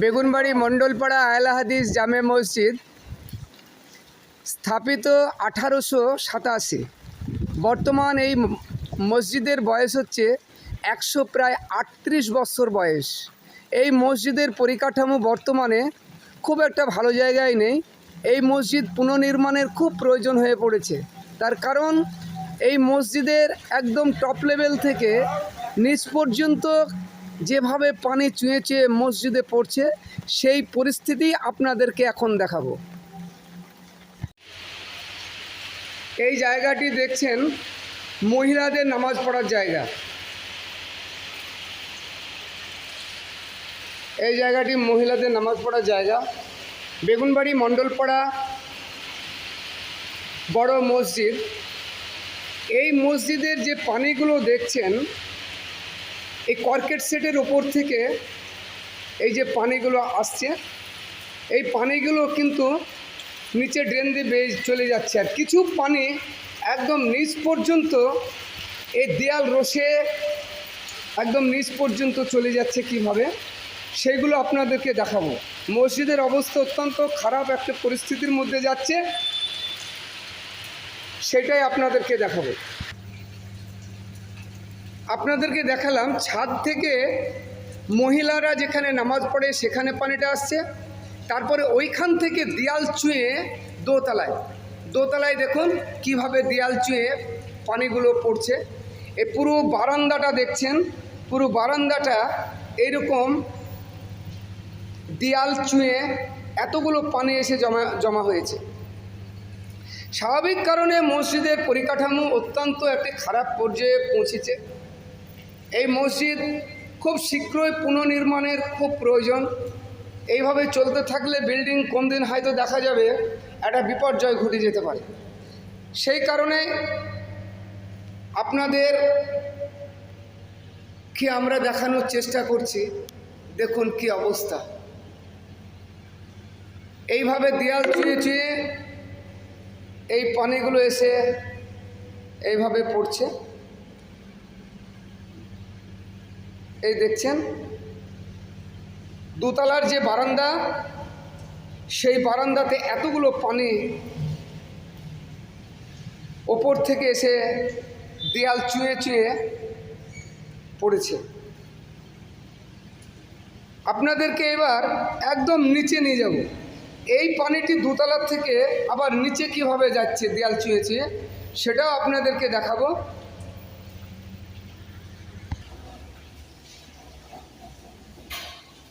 বেগুনবাড়ি মণ্ডলপাড়া আয়লা হাদিস জামে মসজিদ স্থাপিত আঠারোশো সাতাশি। বর্তমান এই মসজিদের বয়স হচ্ছে একশো প্রায় আটত্রিশ বছর বয়স। এই মসজিদের পরিকাঠামো বর্তমানে খুব একটা ভালো জায়গায় নেই। এই মসজিদ পুনর্নির্মাণের খুব প্রয়োজন হয়ে পড়েছে। তার কারণ, এই মসজিদের একদম টপ লেভেল থেকে নিচ পর্যন্ত যেভাবে পানি চুঁয়ে চুঁয়ে মসজিদে পড়ছে, সেই পরিস্থিতি আপনাদেরকে এখন দেখাবো। এই জায়গাটি দেখছেন, মহিলাদের নামাজ পড়ার জায়গা। এই জায়গাটি মহিলাদের নামাজ পড়ার জায়গা। বেগুনবাড়ি মণ্ডলপাড়া বড় মসজিদ। এই মসজিদের যে পানিগুলো দেখছেন এই কর্কেট সেটের ওপর থেকে এই যে পানিগুলো আসছে, এই পানিগুলো কিন্তু নিচে ড্রেন দিয়ে বেয়ে চলে যাচ্ছে। আর কিছু পানি একদম নিচ পর্যন্ত এই দেয়াল রসে একদম নিচ পর্যন্ত চলে যাচ্ছে কীভাবে? সেইগুলো আপনাদেরকে দেখাবো। মসজিদের অবস্থা অত্যন্ত খারাপ একটা পরিস্থিতির মধ্যে যাচ্ছে। সেটাই আপনাদেরকে দেখাবো। আপনাদেরকে দেখালাম, ছাদ থেকে মহিলারা যেখানে নামাজ পড়ে সেখানে পানিটা আসছে। তারপরে ওইখান থেকে দেয়াল চুঁয়ে দোতলায় দোতলায় দেখুন কীভাবে দেয়াল চুঁয়ে পানিগুলো পড়ছে। এ পুরো বারান্দাটা দেখছেন, পুরো বারান্দাটা এইরকম দেয়াল চুঁয়ে এতগুলো পানি এসে জমা জমা হয়েছে। স্বাভাবিক কারণে মসজিদের পরিকাঠামো অত্যন্ত একটি খারাপ পর্যায়ে পৌঁছেছে। এই মসজিদ খুব শীঘ্রই পুনর্নির্মাণের খুব প্রয়োজন। এইভাবে চলতে থাকলে বিল্ডিং কোন দিন হয়তো দেখা যাবে, একটা বিপর্যয় ঘটে যেতে পারে। সেই কারণে আপনাদের কি আমরা দেখানোর চেষ্টা করছি, দেখুন কি অবস্থা। এইভাবে দেয়াল চুয়ে চুয়ে এই পানিগুলো এসে এইভাবে পড়ছে। এই দেখছেন? দোতলার যে বারান্দা, সেই বারান্দাতে এতগুলো পানি ওপর থেকে এসে দেয়াল চুঁয়ে চুঁয়ে পড়েছে। আপনাদেরকে এবার একদম নিচে নিয়ে যাব। এই পানিটি দোতলার থেকে আবার নিচে কীভাবে যাচ্ছে দেয়াল চুঁয়ে চুঁয়ে, সেটাও আপনাদেরকে দেখাবো।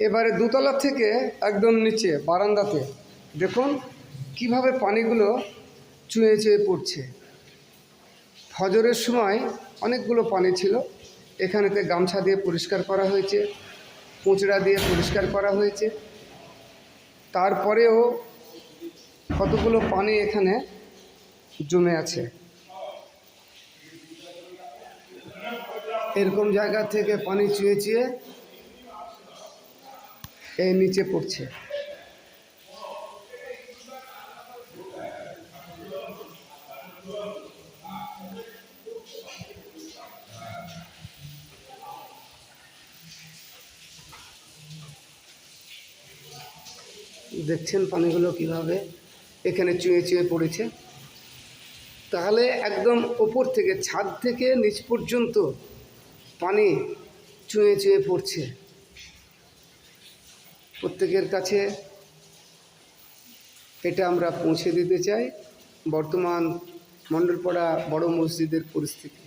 এবারে দোতলা থেকে একদম নিচে, বারান্দাতে। দেখুন কীভাবে পানিগুলো চুঁয়ে চুঁয়ে পড়ছে। ফজরের সময় অনেকগুলো পানি ছিল। এখানেতে গামছা দিয়ে পরিষ্কার করা হয়েছে, পুঁচড়া দিয়ে পরিষ্কার করা হয়েছে। তারপরেও কতগুলো পানি এখানে জমে আছে। এরকম জায়গা থেকে পানি চুয়ে চুয়ে এই নিচে পড়ছে। দেখছেন পানিগুলো কীভাবে? এখানে চুয়ে চুয়ে পড়েছে। তাহলে একদম ওপর থেকে, ছাদ থেকে নিচ পর্যন্ত পানি চুয়ে চুয়ে পড়ছে। প্রত্যেকের কাছে এটা আমরা পৌঁছে দিতে চাই। বর্তমান মণ্ডলপাড়া বড় মসজিদের পরিস্থিতি।